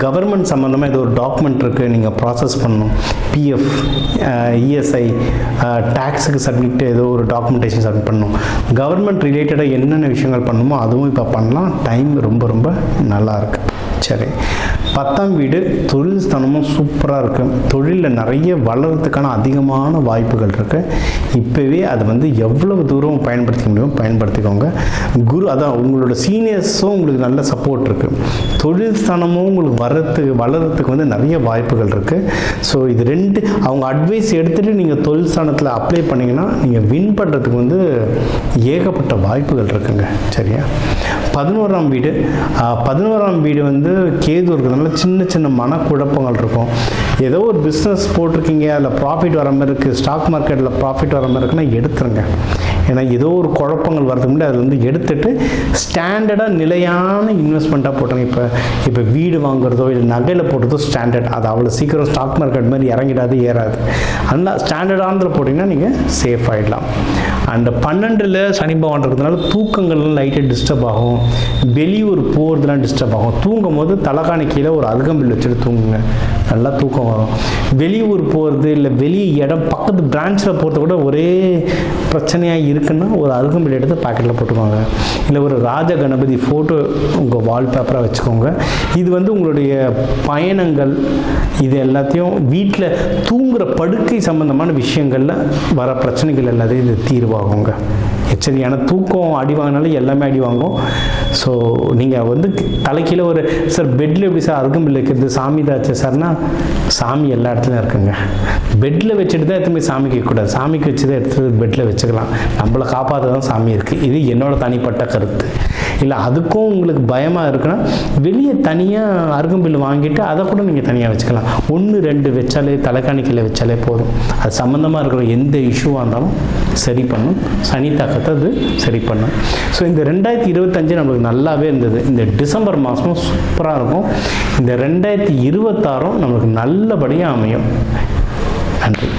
Government சம்மந்தமாக ஏதோ ஒரு டாக்குமெண்ட் இருக்குது நீங்கள் ப்ராசஸ் பண்ணணும். பிஎஃப் இஎஸ்ஐ டேக்ஸுக்கு சப்மிட் ஏதோ ஒரு டாக்குமெண்டேஷன் சப்மிட் பண்ணணும். கவர்மெண்ட் ரிலேட்டடாக என்னென்ன விஷயங்கள் பண்ணணுமோ அதுவும் இப்போ பண்ணலாம். டைம் ரொம்ப ரொம்ப நல்லாயிருக்கு சரி பத்தாம் வீடு தொழில் ஸ்தானமும் சூப்பராக இருக்குது தொழிலில் நிறைய வளர்கிறதுக்கான அதிகமான வாய்ப்புகள் இருக்குது இப்போவே அது வந்து எவ்வளவு தூரம் பயன்படுத்திக்க முடியும் பயன்படுத்திக்கோங்க. குரு அதான் உங்களோட சீனியர்ஸும் உங்களுக்கு நல்ல சப்போர்ட் இருக்குது தொழில் ஸ்தானமும் உங்களுக்கு வர்றதுக்கு வளர்கிறதுக்கு வந்து நிறைய வாய்ப்புகள் இருக்குது ஸோ இது ரெண்டு அவங்க அட்வைஸ் எடுத்துகிட்டு நீங்கள் தொழில் ஸ்தானத்தில் அப்ளை பண்ணிங்கன்னா நீங்கள் வின் பண்ணுறதுக்கு வந்து ஏகப்பட்ட வாய்ப்புகள் இருக்குங்க. சரியா? பதினோராம் வீடு பதினோராம் வீடு வந்து கேது இருக்கிறதுனால சின்ன சின்ன மனக்குழப்பங்கள் இருக்கும். ஏதோ ஒரு பிஸ்னஸ் போட்டிருக்கீங்க அதில் ப்ராஃபிட் வர மாதிரி இருக்குது ஸ்டாக் மார்க்கெட்டில் ப்ராஃபிட் வர மாதிரி இருக்குன்னா எடுத்துருங்க. ஏன்னா ஏதோ ஒரு குழப்பங்கள் வரதுக்கு முன்னாடி அதில் வந்து எடுத்துட்டு ஸ்டாண்டர்டாக நிலையான இன்வெஸ்ட்மெண்ட்டாக போட்டுருங்க. இப்போ இப்போ வீடு வாங்குறதோ இல்லை நகையில் போடுறதோ ஸ்டாண்டர்ட் அது அவ்வளோ சீக்கிரம் ஸ்டாக் மார்க்கெட் மாதிரி இறங்கிடாது ஏறாது. அதனால் ஸ்டாண்டர்டானதில் போட்டிங்கன்னா நீங்கள் சேஃப் ஆகிடலாம் அந்த பன்னெண்டில் சனி பகவான் இருக்கிறதுனால தூக்கங்கள்லாம் லைட்டாக டிஸ்டர்ப் ஆகும். வெளியூர் போகிறதுலாம் டிஸ்டர்ப் ஆகும். தூங்கும் போது தலைகாணி கீழே ஒரு அருகம்பில் வச்சுட்டு தூங்குங்க. நல்லா தூக்கம் வரும். வெளியூர் போகிறது இல்லை வெளி இடம் பக்கத்து பிரான்ச்சில் போகிறத கூட ஒரே பிரச்சனையாக இருக்குன்னா ஒரு அருகம்பில் எடுத்து பாக்கெட்டில் போட்டுக்கோங்க. இல்லை ஒரு ராஜ கணபதி ஃபோட்டோ உங்கள் வால்பேப்பராக வச்சுக்கோங்க. இது வந்து உங்களுடைய பயணங்கள் இது எல்லாத்தையும் வீட்டில் தூங்குகிற படுக்கை சம்பந்தமான விஷயங்களில் வர பிரச்சனைகள் எல்லாத்தையும் இது உருவாகுங்க. எச்சரிக்கையான தூக்கம் அடி வாங்கினாலும் எல்லாமே அடி வாங்கும். ஸோ நீங்கள் வந்து தலைக்கீழே ஒரு சார் பெட்டில் எப்படி சார் அருகம்பில் இருக்கிறது சாமி தாச்சு சார்னா சாமி எல்லா இடத்துலையும் இருக்குங்க. பெட்டில் வச்சுட்டு தான் எடுத்து போய் சாமிக்கு வைக்கக்கூடாது சாமிக்கு வச்சு தான் எடுத்து பெட்டில் வச்சுக்கலாம். நம்மளை காப்பாற்ற தான் சாமி இருக்குது இது என்னோட தனிப்பட்ட கருத்து. இல்லை அதுக்கும் உங்களுக்கு பயமாக இருக்குன்னா வெளியே தனியாக அருகம்பில் வாங்கிட்டு அதை கூட நீங்கள் தனியாக வச்சுக்கலாம். ஒன்று ரெண்டு வச்சாலே தலைக்காணிக்கையில் வச்சாலே போதும். அது சம்மந்தமாக இருக்கிற எந்த இஷ்யூவாக இருந்தாலும் சரி பண்ணும் சனி தாக்கத்தை அது சரி பண்ணும் ஸோ இந்த ரெண்டாயிரத்தி இருபத்தஞ்சு நம்மளுக்கு நல்லாவே இருந்தது. இந்த டிசம்பர் மாதமும் சூப்பராக இருக்கும். இந்த ரெண்டாயிரத்தி இருபத்தாறும் நம்மளுக்கு நல்லபடியாக அமையும். நன்றி.